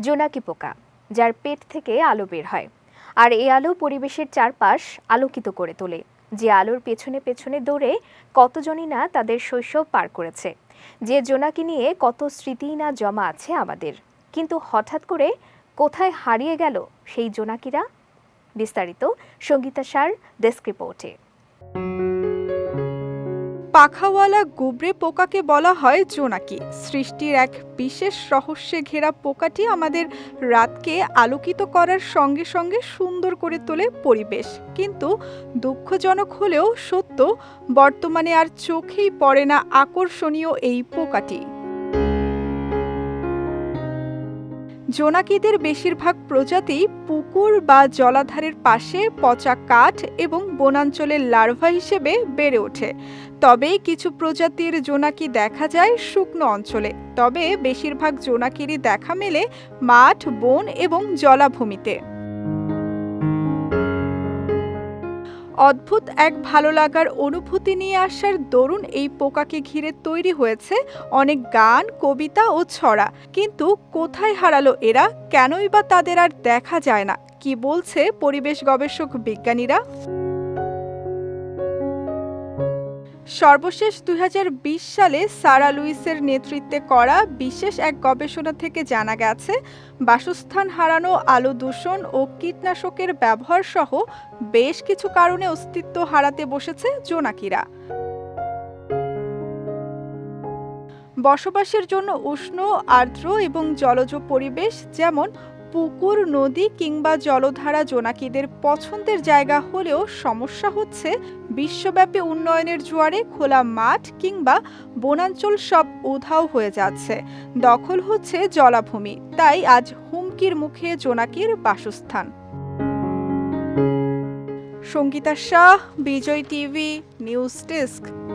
জোনাকি পোকা, যার পেট থেকে আলো বের হয়। আর এই আলো পরিবেশের চারপাশ আলোকিত করে তোলে। যে আলোর পেছনে পেছনে দৌড়ে কতজনই না তাদের শৈশব পার করেছে। যে জোনাকি নিয়ে কত স্মৃতি না জমা আছে আমাদের। কিন্তু হঠাৎ করে কোথায় হারিয়ে গেল সেই জোনাকিরা? বিস্তারিত সঙ্গীতা সার ডেস্ক রিপোর্টে। পাখাওয়ালা গোবরে পোকাকে বলা হয় জোনাকি। সৃষ্টির এক বিশেষ রহস্যে ঘেরা পোকাটি আমাদের রাতকে আলোকিত করার সঙ্গে সঙ্গে সুন্দর করে তোলে পরিবেশ। কিন্তু দুঃখজনক হলেও সত্য, বর্তমানে আর চোখেই পড়ে না আকর্ষণীয় এই পোকাটি। জোনাকিদের বেশিরভাগ প্রজাতি পুকুর বা জলাধারের পাশে পচা কাঠ এবং বনাঞ্চলের লার্ভা হিসেবে বেড়ে ওঠে। তবে কিছু প্রজাতির জোনাকি দেখা যায় শুকনো অঞ্চলে। তবে বেশিরভাগ জোনাকিরই দেখা মেলে মাঠ, বন এবং জলাভূমিতে। অদ্ভুত এক ভালো লাগার অনুভূতি নিয়ে আসার দরুন এই পোকাকে ঘিরে তৈরি হয়েছে অনেক গান, কবিতা ও ছড়া। কিন্তু কোথায় হারালো এরা? কেনই বা তাদের আর দেখা যায় না। কি বলছে পরিবেশ গবেষক বিজ্ঞানীরা? সর্বশেষ দু হাজার বিশ সালে সারা লুইসের নেতৃত্বে করা বিশেষ এক গবেষণা থেকে জানা গেছে, বাসস্থান হারানো, আলো দূষণ ও কীটনাশকের ব্যবহার সহ বেশ কিছু কারণে অস্তিত্ব হারাতে বসেছে জোনাকিরা। বসবাসের জন্য উষ্ণ, আর্দ্র এবং জলজ পরিবেশ যেমন পুকুর, নদী কিংবা জলধারা জোনাকিদের পছন্দের জায়গা হলেও সমস্যা হচ্ছে বিশ্বব্যাপী উন্নয়নের জোয়ারে খোলা মাঠ কিংবা বনাঞ্চল সব উধাও হয়ে যাচ্ছে। দখল হচ্ছে জলাভূমি। তাই আজ হুমকির মুখে জোনাকির বাসস্থান। Sangeeta Shah, Vijay TV, news desk.